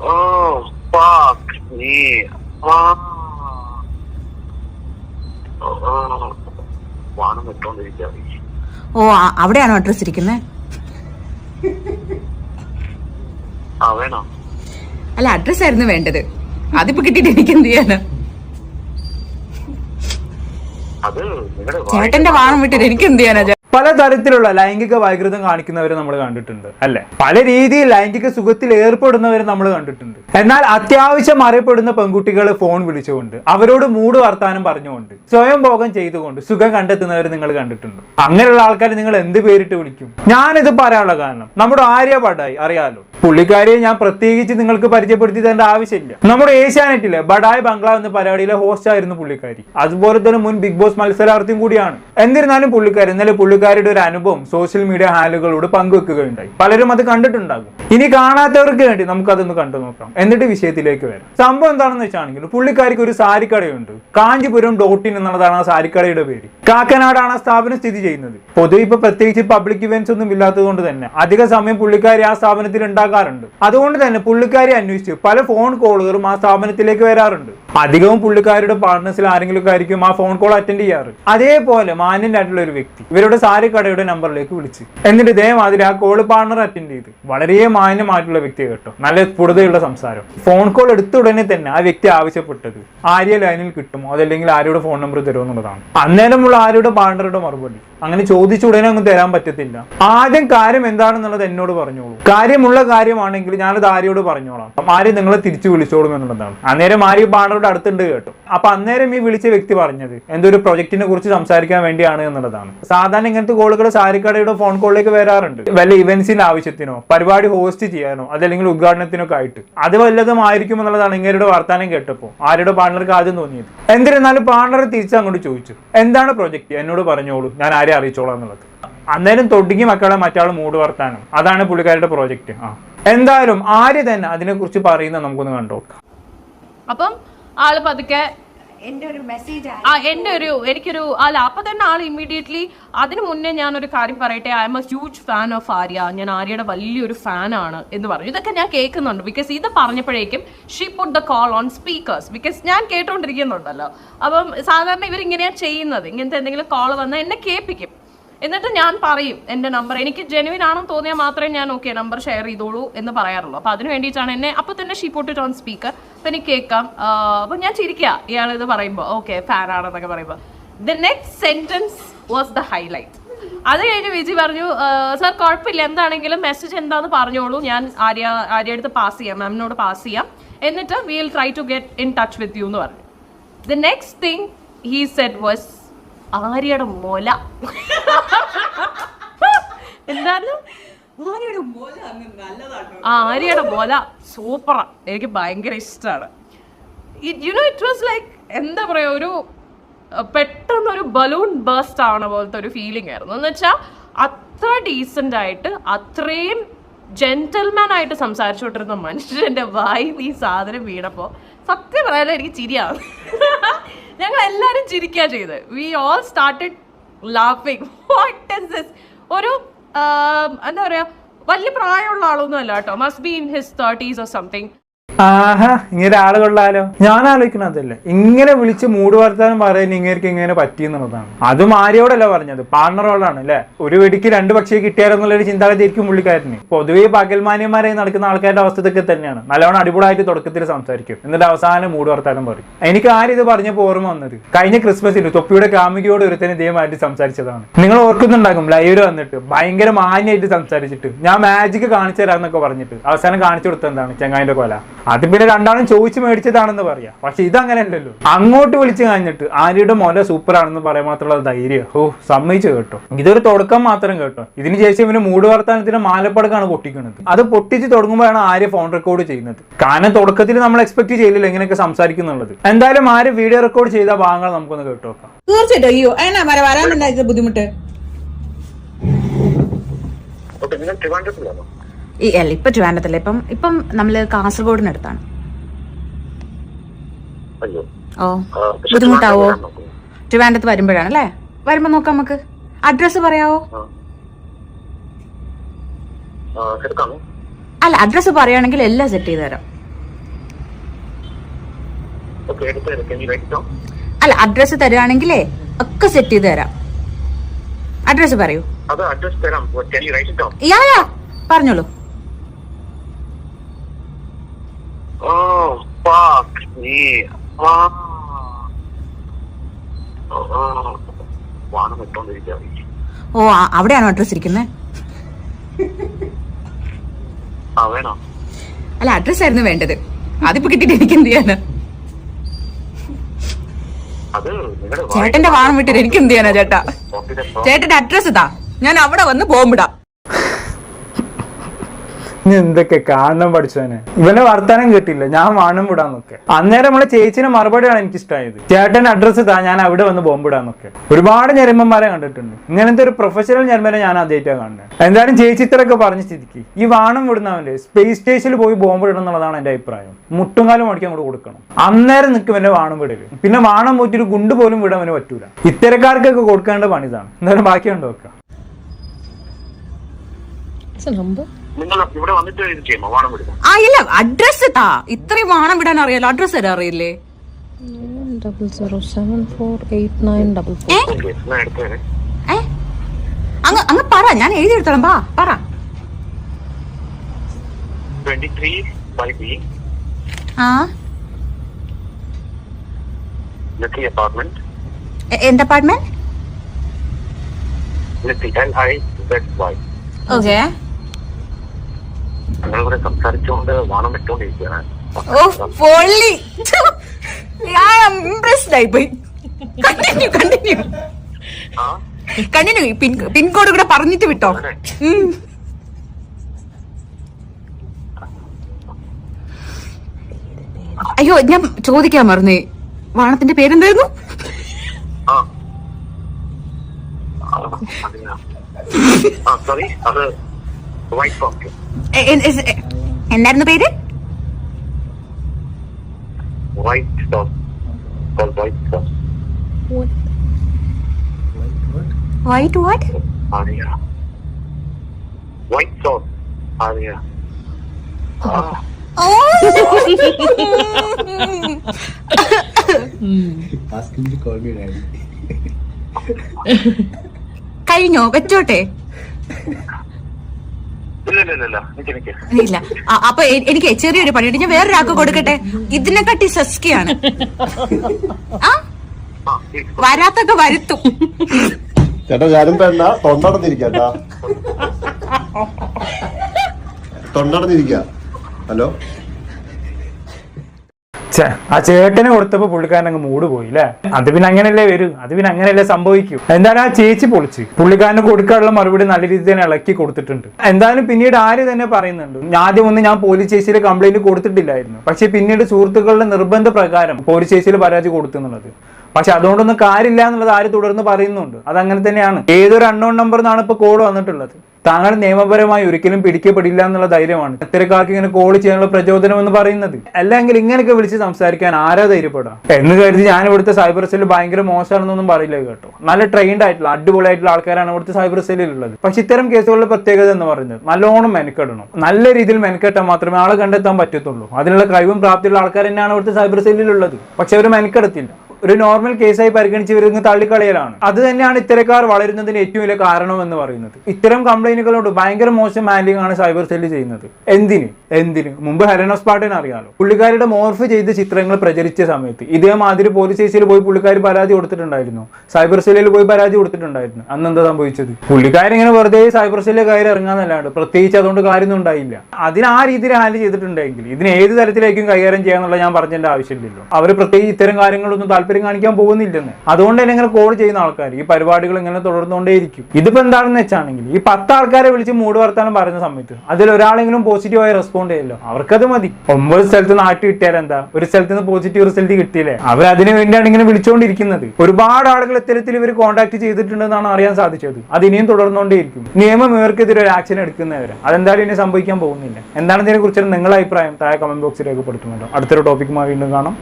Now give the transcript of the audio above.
Oh, fuck me. Oh, വാണം ഓ ആ- അവിടെയാണോ അഡ്രസ് ഇരിക്കുന്നത് ആ വേണോ? അല്ല അഡ്രസ് ആയിരുന്നു വേണ്ടത്. അതിപ്പോ കിട്ടിയിട്ട് എനിക്ക് എന്ത് ചെയ്യാനാ? അത് നിങ്ങളുടെ ചേട്ടന്റെ വാണം വിട്ടിട്ട് എനിക്ക് എന്ത് ചെയ്യാനാ? പലതരത്തിലുള്ള ലൈംഗിക വൈകൃതം കാണിക്കുന്നവരെ നമ്മൾ കണ്ടിട്ടുണ്ട് അല്ലെ? പല രീതിയിൽ ലൈംഗിക സുഖത്തിൽ ഏർപ്പെടുന്നവരെ നമ്മൾ കണ്ടിട്ടുണ്ട്. എന്നാൽ അത്യാവശ്യം അറിയപ്പെടുന്ന പെൺകുട്ടികൾ ഫോൺ വിളിച്ചുകൊണ്ട് അവരോട് മൂട് വർത്താനം പറഞ്ഞുകൊണ്ട് സ്വയം ഭോഗം ചെയ്തുകൊണ്ട് സുഖം കണ്ടെത്തുന്നവരെ നിങ്ങൾ കണ്ടിട്ടുണ്ട്. അങ്ങനെയുള്ള ആൾക്കാരെ നിങ്ങൾ എന്ത് പേരിട്ട് വിളിക്കും? ഞാനിത് പറയാനുള്ള കാരണം നമ്മുടെ ആര്യ ബഡായി അറിയാലോ? പുള്ളിക്കാരിയെ ഞാൻ പ്രത്യേകിച്ച് നിങ്ങൾക്ക് പരിചയപ്പെടുത്തി തരേണ്ട ആവശ്യമില്ല. നമ്മുടെ ഏഷ്യാനെറ്റിലെ ബഡായ് ബംഗ്ലാവ് എന്ന പരിപാടിയിലെ ഹോസ്റ്റ് ആയിരുന്നു പുള്ളിക്കാരി. അതുപോലെ തന്നെ മുൻ ബിഗ് ബോസ് മത്സരാർത്ഥിയും കൂടിയാണ്. എന്നിരുന്നാലും പുള്ളിക്കാരി ഇന്നലെ പുള്ളിക്കാരിയുടെ ഒരു അനുഭവം സോഷ്യൽ മീഡിയ ഹാലുകളോട് പങ്കുവെക്കുകയുണ്ടായി. പലരും അത് കണ്ടിട്ടുണ്ടാകും. ഇനി കാണാത്തവർക്ക് വേണ്ടി നമുക്കതൊന്ന് കണ്ടു നോക്കാം. എന്നിട്ട് വിഷയത്തിലേക്ക് വരാം. സംഭവം എന്താണെന്ന് വെച്ചാണെങ്കിൽ പുള്ളിക്കാരിക്ക് ഒരു സാരിക്കടയുണ്ട്. കാഞ്ചിപുരം ഡോട്ടിൻ എന്നുള്ളതാണ് ആ സാരിക്കടയുടെ പേര്. കാക്കനാടാണ് ആ സ്ഥാപനം സ്ഥിതി ചെയ്യുന്നത്. പൊതുവെ ഇപ്പൊ പ്രത്യേകിച്ച് പബ്ലിക് ഇവന്റ്സ് ഒന്നും ഇല്ലാത്തത് കൊണ്ട് തന്നെ. അധിക സമയം പുള്ളിക്കാരി ആ സ്ഥാപനത്തിൽ ഉണ്ടാകാറുണ്ട് അതുകൊണ്ട് തന്നെ പുള്ളിക്കാരി അന്വേഷിച്ച്. പല ഫോൺ കോളുകളും ആ സ്ഥാപനത്തിലേക്ക് വരാറുണ്ട്. അധികവും പുള്ളിക്കാരുടെ പാർട്ട്നേഴ്സിൽ ആരെങ്കിലും ആയിരിക്കും ആ ഫോൺ കോൾ അറ്റൻഡ് ചെയ്യാറ്. അതേപോലെ മാന്യനായിട്ടുള്ള ഒരു വ്യക്തി ഇവരുടെ സാരി കടയുടെ നമ്പറിലേക്ക് വിളിച്ച്. എന്നിട്ട് ഇതേമാതിരി ആ കോൾ പാർട്ണർ അറ്റൻഡ് ചെയ്ത് വളരെ മാന്യമായിട്ടുള്ള വ്യക്തി കേട്ടോ. നല്ല സ്ഫുടതയുള്ള സംസാരം. ഫോൺ കോൾ എടുത്ത ഉടനെ തന്നെ ആ വ്യക്തി ആവശ്യപ്പെട്ടത് ആര്യ ലൈനിൽ കിട്ടുമോ? അതല്ലെങ്കിൽ ആരുടെ ഫോൺ നമ്പർ തരുമോ എന്നുള്ളതാണ്. അന്നേരമുള്ള ആരുടെ പാർട്ണറുടെ മറുപടി. അങ്ങനെ ചോദിച്ച ഉടനെ ഒന്നും തരാൻ പറ്റത്തില്ല. ആദ്യം കാര്യം എന്താണെന്നുള്ളത് എന്നോട് പറഞ്ഞോളൂ. കാര്യമുള്ള കാര്യമാണെങ്കിൽ ഞാനത് ആര്യയോട് പറഞ്ഞോളാം. അപ്പം ആര്യ നിങ്ങളെ തിരിച്ചു വിളിച്ചോളും എന്നുള്ളതാണ്. അന്നേരം ആര്യ പാർട്ണറുടെ അടുത്തുണ്ട് കേട്ടു. അപ്പൊ അന്നേരം ഈ വിളിച്ച വ്യക്തി പറഞ്ഞത് എന്തൊരു പ്രൊജക്ടിനെ കുറിച്ച് സംസാരിക്കാൻ വേണ്ടിയാണ് എന്നുള്ളതാണ്. സാധാരണ ഇങ്ങനത്തെ കോളുകൾ സാരിക്കടയുടെ ഫോൺ കോളിലേക്ക് വരാറുണ്ട്. വല്ല ഇവന്റ്സിന്റെ ആവശ്യത്തിനോ പരിപാടി ഹോസ്റ്റ് ചെയ്യാനോ അതല്ലെങ്കിൽ ഉദ്ഘാടനത്തിനൊക്കെ ആയിട്ട്. അത് വല്ലതും ആയിരിക്കും എന്നുള്ളതാണ് ഇങ്ങേരുടെ വർത്താനം കേട്ടപ്പോൾ ആരുടെ പാർട്ണർക്ക് ആദ്യം തോന്നിയത്. എന്നിരുന്നാലും പാർട്ണർ തിരിച്ച് അങ്ങോട്ട് ചോദിച്ചു. എന്താണ് പ്രൊജക്ട് എന്നോട് പറഞ്ഞോളൂ. ഞാൻ ആരെ അറിയിച്ചോളാം എന്നുള്ളത്. അന്നേരം തൊടുങ്ങി മക്കളെ മറ്റാൾ മൂട് വർത്താനം. അതാണ് പുള്ളിക്കാരുടെ പ്രോജക്റ്റ്. ആ. എന്തായാലും ആര്യ തന്നെ അതിനെക്കുറിച്ച് പറയുന്നത് നമുക്കൊന്ന് കണ്ടോക്കാം അപ്പം ആൾ പതുക്കെ എന്റെ ഒരു മെസ്സേജ് ആ എന്റെ ഒരു എനിക്കൊരു അല്ല അപ്പൊ തന്നെ ആൾ ഇമ്മീഡിയറ്റ്ലി അതിനു മുന്നേ ഞാനൊരു കാര്യം പറയട്ടെ I am a huge fan of Arya. ഞാൻ ആര്യയുടെ വലിയൊരു ഫാനാണ് എന്ന് പറഞ്ഞു ഇതൊക്കെ ഞാൻ കേൾക്കുന്നുണ്ട് ബിക്കോസ് ഇത് പറഞ്ഞപ്പോഴേക്കും she put the call on speakers because ഞാൻ കേട്ടോണ്ടിരിക്കുന്നുണ്ടല്ലോ. അപ്പം സാധാരണ ഇവരിങ്ങനെയാണ് ചെയ്യുന്നത്. ഇങ്ങനത്തെ എന്തെങ്കിലും കോൾ വന്നാൽ എന്നെ കേൾപ്പിക്കും. എന്നിട്ട് ഞാൻ പറയും എന്റെ നമ്പർ എനിക്ക് ജെനുവിൻ ആണെന്ന് തോന്നിയാൽ മാത്രമേ ഞാൻ ഓക്കെ നമ്പർ ഷെയർ ചെയ്തോളൂ എന്ന് പറയാറുള്ളൂ. അപ്പോൾ അതിന് വേണ്ടിയിട്ടാണ് എന്നെ അപ്പോൾ തന്നെ ഷീ പോട്ടിട്ട് ഓൺ സ്പീക്കർ അപ്പം എനിക്ക് കേൾക്കാം. അപ്പോൾ ഞാൻ ചിരിക്കുക ഇയാൾ ഇത് പറയുമ്പോൾ ഓക്കെ ഫാൻ ആണെന്നൊക്കെ പറയുമ്പോൾ the next sentence was the highlight അത് കഴിഞ്ഞ് വിജി പറഞ്ഞു സാർ കുഴപ്പമില്ല. എന്താണെങ്കിലും മെസ്സേജ് എന്താന്ന് പറഞ്ഞോളൂ. ഞാൻ ആര്യ ആര്യ അടുത്ത് പാസ് ചെയ്യാം. മാമിനോട് പാസ് ചെയ്യാം. എന്നിട്ട് will try to get in touch with you എന്ന് പറഞ്ഞു. The next thing he said was ആര്യയുടെ മൊല. ആ ആര്യയുടെ മൊല സൂപ്പറാ എനിക്ക് ഭയങ്കര ഇഷ്ടമാണ് യുനോ ഇറ്റ് വാസ് ലൈക്ക് എന്താ പറയുക ഒരു പെട്ടെന്ന് ഒരു ബലൂൺ ബേസ്റ്റ് ആവണ പോലത്തെ ഒരു ഫീലിംഗ് ആയിരുന്നു. എന്ന് വെച്ചാൽ അത്ര ഡീസന്റ് ആയിട്ട് അത്രയും ജെന്റൽമാൻ ആയിട്ട് സംസാരിച്ചുകൊണ്ടിരുന്ന മനുഷ്യന്റെ വായി ഈ സാധനം വീണപ്പോൾ സത്യം പറയാനും എനിക്ക് ചിരിയാണ്. ഞങ്ങൾ എല്ലാവരും ചിരിക്കുക ചെയ്ത് വി ഓൾ സ്റ്റാർട്ടഡ് ലാഫിങ് വാട്ട് ഇസ് ദിസ് ഒരു എന്താ പറയുക വലിയ പ്രായമുള്ള ആളൊന്നും അല്ല കേട്ടോ. Must be in his thirties or something ആഹാ ഇങ്ങനെ ആൾ കൊള്ളാലോ. ഞാൻ ആലോചിക്കണതല്ലേ ഇങ്ങനെ വിളിച്ച് മൂട് വർത്താനം പറയുന്ന ഇങ്ങനെ ഇങ്ങനെ പറ്റിയെന്നുള്ളതാണ് അതും ആര്യോടല്ല പറഞ്ഞത് പാർട്ണറോടാണ് അല്ലെ? ഒരു വെടിക്ക് രണ്ട് പക്ഷിയെ കിട്ടിയാലെന്നുള്ളൊരു ചിന്താഗതി ആയിരിക്കും പുള്ളിക്കാരന്. പൊതുവേ പകൽമാന്യന്മാരായി നടക്കുന്ന ആൾക്കാരുടെ അവസ്ഥ ഇതൊക്കെ തന്നെയാണ്. നല്ലവണ്ണം അടിപൊളിയായിട്ട് തുടക്കത്തിൽ സംസാരിക്കും. എന്നിട്ട് അവസാനം മൂട് വർത്താനം പറയും. എനിക്ക് ആരും ഇത് പറഞ്ഞപ്പോൾ ഓർമ്മ വന്നത്? കഴിഞ്ഞ ക്രിസ്മസിന് തൊപ്പിയുടെ കാമുകിയോട് ഒരുത്തനെ ഇതേമായിട്ട് സംസാരിച്ചതാണ്. നിങ്ങൾ ഓർക്കുന്നുണ്ടാകും ലൈവിൽ വന്നിട്ട് ഭയങ്കര മാന്യായിട്ട് സംസാരിച്ചിട്ട്. ഞാൻ മാജിക് കാണിച്ചു തരാന്നൊക്കെ പറഞ്ഞിട്ട്. അവസാനം കാണിച്ചു കൊടുത്തത് എന്താണ്? ചെങ്ങായിന്റെ കൊല. അത് പിന്നെ രണ്ടാളും ചോദിച്ച് മേടിച്ചതാണെന്ന് പറയാം. പക്ഷെ ഇതങ്ങനെയല്ലല്ലോ അങ്ങോട്ട് വിളിച്ചു കഴിഞ്ഞിട്ട് ആര്യയുടെ മുല സൂപ്പർ ആണെന്ന് പറയാൻ മാത്രമുള്ള ധൈര്യം. ഓ സമ്മതിച്ചു കേട്ടോ. ഇതൊരു തുടക്കം മാത്രം കേട്ടോ. ഇതിന് ശേഷം ഇവന് മൂട് വർത്താനത്തിന് മാലപ്പടക്കാണ് പൊട്ടിക്കുന്നത് അത് പൊട്ടിച്ച് തുടങ്ങുമ്പോഴാണ് ആര്യ ഫോൺ റെക്കോർഡ് ചെയ്യുന്നത്. കാരണം തുടക്കത്തിൽ നമ്മൾ എക്സ്പെക്ട് ചെയ്യില്ല ഇങ്ങനെയൊക്കെ സംസാരിക്കുന്നുള്ളത്. എന്തായാലും ആര്യ വീഡിയോ റെക്കോർഡ് ചെയ്ത ഭാഗങ്ങൾ നമുക്കൊന്ന് കേട്ടു നോക്കാം. തീർച്ചയായിട്ടും. അയ്യോ എന്നാ വര വരാനുണ്ടായത് ബുദ്ധിമുട്ട്. ഓക്കെ നിങ്ങൾ ട്രിവാൻഡ്രത്തിലാണോ ഈ അല്ല ഇപ്പൊ ട്രിവാൻഡ്രത്തല്ല? ഇപ്പം ഇപ്പം നമ്മൾ കാസർഗോഡിനടുത്താണ്. ഓ ബുദ്ധിമുട്ടാവോ? ട്രിവാൻഡ്രം ട്രിവാൻഡ്രത്ത് വരുമ്പോഴാണ് അല്ലേ വരുമ്പോ നോക്കാം നമുക്ക്. അഡ്രസ്സ് പറയാവോ? അല്ല അഡ്രസ്സ് പറയുകയാണെങ്കിൽ എല്ലാം സെറ്റ് ചെയ്ത് തരാം. അല്ല അഡ്രസ്സ് തരുവാണെങ്കിലേ ഒക്കെ സെറ്റ് ചെയ്ത് തരാം. അഡ്രസ്സ് പറയൂ. പറഞ്ഞോളൂ. നീ ഓ, അവിടെയാണോ അഡ്രസ്സ് ഇരിക്കുന്നത് അല്ല അഡ്രസ് ആയിരുന്നു വേണ്ടത്. അതിപ്പോ കിട്ടിയിട്ട് എനിക്ക് എന്ത് ചെയ്യാനാ? ചേട്ടന്റെ വാണം വിട്ടിട്ട് എനിക്ക് എന്ത് ചെയ്യാനാ ചേട്ടാ? ചേട്ടന്റെ അഡ്രസ് ഇതാ. ഞാൻ അവിടെ വന്ന് ബോംബിടാം. ഇനി എന്തൊക്കെ കാണണം പഠിച്ചവനെ? ഇവന്റെ വർത്താനം കേട്ടില്ല. ഞാൻ വാണം വിടാന്നൊക്കെ. അന്നേരം നമ്മളെ ചേച്ചിന്റെ മറുപടിയാണ് എനിക്ക് ഇഷ്ടമായത് ചേട്ടൻ അഡ്രസ്സ് താ ഞാൻ അവിടെ വന്ന് ബോംബിടാന്നൊക്കെ ഒരുപാട് ഞെരുമ്പന്മാരെ കണ്ടിട്ടുണ്ട്. ഇങ്ങനത്തെ ഒരു പ്രൊഫഷണൽ ഞെരുമ്പനെ ഞാൻ ആദ്യമായിട്ടാണ് കാണുന്നത് എന്തായാലും ചേച്ചി ഇത്രയൊക്കെ പറഞ്ഞ സ്ഥിതിക്ക്. ഈ വാണം വിടുന്നവന്റെ സ്പേസ് സ്റ്റേഷനിൽ പോയി ബോംബ് ഇടണം എന്നുള്ളതാണ് എന്റെ അഭിപ്രായം. മുട്ടുംകാലം അടിക്കാൻ അങ്ങോട്ട് കൊടുക്കണം. അന്നേരം നിൽക്കും എന്റെ വാണം വിടൽ. പിന്നെ വാണം പോയിട്ട് ഒരു ഗുണ്ട് പോലും വിടാൻ പറ്റൂല. ഇത്തരക്കാർക്കൊക്കെ കൊടുക്കേണ്ട പണിതാണ്. എന്തായാലും ബാക്കി കണ്ടു വെക്കാം നിങ്ങൾ ഇവിടെ വന്നിട്ട് ഇത് ചെയ്യുമോ? വാണം വിടുമോ ആ ഇല്ല അഡ്രസ് താ. ഇത്രയും വാണം വിടാൻ അറിയാലോ. അഡ്രസ് തരാൻ അറിയില്ലേ? four. ഞാൻ എടുത്തു തരാം ഏ? അങ്ങ് അങ്ങ് പറ ഞാൻ എഴുതി എടുത്തോളാം. പാ പറ. ട്വന്റി ത്രീ ബൈ ബി ആ ലക്കി അപ്പാർട്ട്മെന്റ് എന്ത് apartment lucky L I Z Y okay നിങ്ങളിവിടെ സംസാരിച്ചുകൊണ്ട് വാണം ഇട്ടോണ്ടിരിക്കുകയാണ് ഓ പൊള്ളി. ഇംപ്രസ്ഡ് ആയി പോയി. Continue continue continue pin pin code കൂടെ പറഞ്ഞിട്ട് വിട്ടോ. അയ്യോ ഞാൻ ചോദിക്കാൻ മറന്നേ. വാണത്തിന്റെ പേരെന്തായിരുന്നു? സോറി അത് വൈറ്റ് എന്തായിരുന്നു പേര്? White sauce white sauce white what Arya white sauce Arya ആ Ask him to call me daddy. കഴിഞ്ഞോ? വെച്ചോട്ടെ. ഇല്ല. അപ്പൊ എനിക്ക് ചെറിയൊരു പണിയുണ്ട് ഞാൻ വേറൊരാൾക്ക് കൊടുക്കട്ടെ? ഇതിനെ ഇതിനെക്കാട്ടി സസ്കിയാണ്. ആ? വരാത്തൊക്കെ വരുത്തും. ചേട്ടാ ഞാനും തന്ന തൊണ്ടടന്നിരിക്കട്ടാ തൊണ്ടടന്നിരിക്ക ഹലോ? ആ ചേട്ടനെ കൊടുത്തപ്പോ പുള്ളിക്കാരൻ അങ്ങ് മൂട് പോയി അല്ലേ അത് പിന്നെ അങ്ങനെയല്ലേ വരൂ. അത് പിന്നെ അങ്ങനെയല്ലേ സംഭവിക്കൂ. എന്തായാലും ആ ചേച്ചി പൊളിച്ച്? പുള്ളിക്കാരന് കൊടുക്കാനുള്ള മറുപടി നല്ല രീതിയിൽ തന്നെ ഇളക്കി കൊടുത്തിട്ടുണ്ട്. എന്തായാലും പിന്നീട് ആര് തന്നെ പറയുന്നുണ്ട്? ആദ്യം ഒന്ന് ഞാൻ പോലീസ് സ്റ്റേഷനിൽ കംപ്ലൈന്റ് കൊടുത്തിട്ടില്ലായിരുന്നു. പക്ഷെ പിന്നീട് സുഹൃത്തുക്കളുടെ നിർബന്ധ പ്രകാരം പോലീസ് സ്റ്റേഷനിൽ പരാതി കൊടുത്തു എന്നുള്ളത് പക്ഷെ അതുകൊണ്ടൊന്നും കാര്യമില്ല എന്നുള്ളത് ആര് തുടർന്ന് പറയുന്നുണ്ട്? അതങ്ങനെ തന്നെയാണ്. ഏതൊരു അൺനോൺ നമ്പർ നിന്നാണ് ഇപ്പൊ കോൾ വന്നിട്ടുള്ളത്. താങ്കൾ നിയമപരമായി ഒരിക്കലും പിടിക്കപ്പെടില്ല എന്നുള്ള ധൈര്യമാണ്. ഇത്തരക്കാർക്ക് ഇങ്ങനെ കോൾ ചെയ്യാനുള്ള പ്രചോദനം എന്ന് പറയുന്നത്. അല്ലെങ്കിൽ ഇങ്ങനെയൊക്കെ വിളിച്ച് സംസാരിക്കാൻ ആരാ ധൈര്യപ്പെടാം എന്ന് കരുതി ഞാൻ ഇവിടുത്തെ സൈബർ സെല്ല് ഭയങ്കര മോശമാണെന്നൊന്നും പറയില്ല കേട്ടോ. നല്ല ട്രെയിൻഡ് ആയിട്ടുള്ള അടിപൊളിയായിട്ടുള്ള ആൾക്കാരാണ് ഇവിടുത്തെ സൈബർ സെല്ലിൽ ഉള്ളത്. പക്ഷെ ഇത്തരം കേസുകളുടെ പ്രത്യേകത എന്ന് പറയുന്നത് നല്ലോണം മെനക്കെടണം. നല്ല രീതിയിൽ മെനക്കെട്ടാൽ മാത്രമേ ആളെ കണ്ടെത്താൻ പറ്റത്തുള്ളൂ. അതിനുള്ള കഴിവും പ്രാപ്തിയുള്ള ആൾക്കാർ തന്നെയാണ് ഇവിടുത്തെ സൈബർ സെല്ലിൽ ഉള്ളത്. പക്ഷെ അവർ മെനക്കെടത്തില്ല. ഒരു നോർമൽ കേസായി പരിഗണിച്ച് വരുന്ന തള്ളിക്കളയലാണ്. അത് തന്നെയാണ് ഇത്തരക്കാർ വളരുന്നതിന് ഏറ്റവും വലിയ കാരണം എന്ന് പറയുന്നത്. ഇത്തരം കംപ്ലൈന്റുകളോട് ഭയങ്കര മോശം ഹാൻഡിംഗ് ആണ് സൈബർ സെല്ല് ചെയ്യുന്നത്. എന്തിന്? എന്തിന്? മുമ്പ് ഹെലനോസ് പാട്ടിന് അറിയാലോ. പുള്ളിക്കാരുടെ മോർഫ് ചെയ്ത ചിത്രങ്ങൾ പ്രചരിച്ച സമയത്ത് ഇതേമാതിരി പോലീസ് സ്റ്റേഷനിൽ പോയി പുള്ളിക്കാർ പരാതി കൊടുത്തിട്ടുണ്ടായിരുന്നു. സൈബർ സെല്ലിൽ പോയി പരാതി കൊടുത്തിട്ടുണ്ടായിരുന്നു. അന്ന് എന്താ സംഭവിച്ചത്? പുള്ളിക്കാരിങ്ങനെ വെറുതെ സൈബർ സെല്ലിൽ കയറി ഇറങ്ങാന്നല്ലാണ്ട് പ്രത്യേകിച്ച് അതുകൊണ്ട് കാര്യമൊന്നും ഉണ്ടായില്ല. അതിന് ആ രീതിയിൽ ഹാൻഡിൽ ചെയ്തിട്ടുണ്ടെങ്കിൽ ഇതിന് ഏത് തരത്തിലേക്കും കൈകാര്യം ചെയ്യാന്നുള്ള ഞാൻ പറഞ്ഞതിന്റെ ആവശ്യമില്ലല്ലോ. അവർ പ്രത്യേകിച്ച് ഇത്തരം കാര്യങ്ങളൊന്നും താല്പര്യം കാണിക്കാൻ പോകുന്നില്ലെന്ന്. അതുകൊണ്ട് തന്നെ ഇങ്ങനെ കോൾ ചെയ്യുന്ന ആൾക്കാർ ഈ പരിപാടികൾ ഇങ്ങനെ തുടർന്നുകൊണ്ടേയിരിക്കും. ഇതിപ്പോ എന്താണെന്ന് വെച്ചാണെങ്കിൽ ഈ പത്ത് ആൾക്കാരെ വിളിച്ച് മൂട് വർത്താനം പറയുന്ന സമയത്ത് അതിൽ ഒരാളെങ്കിലും പോസിറ്റീവായി റെസ്പോണ്ട് ചെയ്യല്ലോ. അവർക്കത് മതി. ഒമ്പത് സ്ഥലത്ത് നാട്ടിൽ കിട്ടിയാൽ എന്താ? ഒരു സ്ഥലത്ത് നിന്ന് പോസിറ്റീവ് റിസൾട്ട് കിട്ടിയില്ലേ? അവർ അതിനു വേണ്ടിയാണ് ഇങ്ങനെ വിളിച്ചുകൊണ്ടിരിക്കുന്നത് ഒരുപാട് ആളുകൾ ഇത്തരത്തിൽ ഇവർ കോൺടാക്ട് ചെയ്തിട്ടുണ്ടെന്നാണ് അറിയാൻ സാധിച്ചത്. അത് ഇനിയും തുടർന്നുകൊണ്ടേയിരിക്കും. നിയമം ഇവർക്കെതിരെ ഒരു ആക്ഷൻ എടുക്കുന്നവരെ. അതെന്തായാലും ഇനി സംഭവിക്കാൻ പോകുന്നില്ല. എന്താണ് ഇതിനെ കുറിച്ച് നിങ്ങളുടെ അഭിപ്രായം താഴെ കമന്റ് ബോക്സിൽ രേഖപ്പെടുത്തുന്നുണ്ടോ. അടുത്തൊരു ടോപ്പിക്കുമായി വീണ്ടും കാണാം.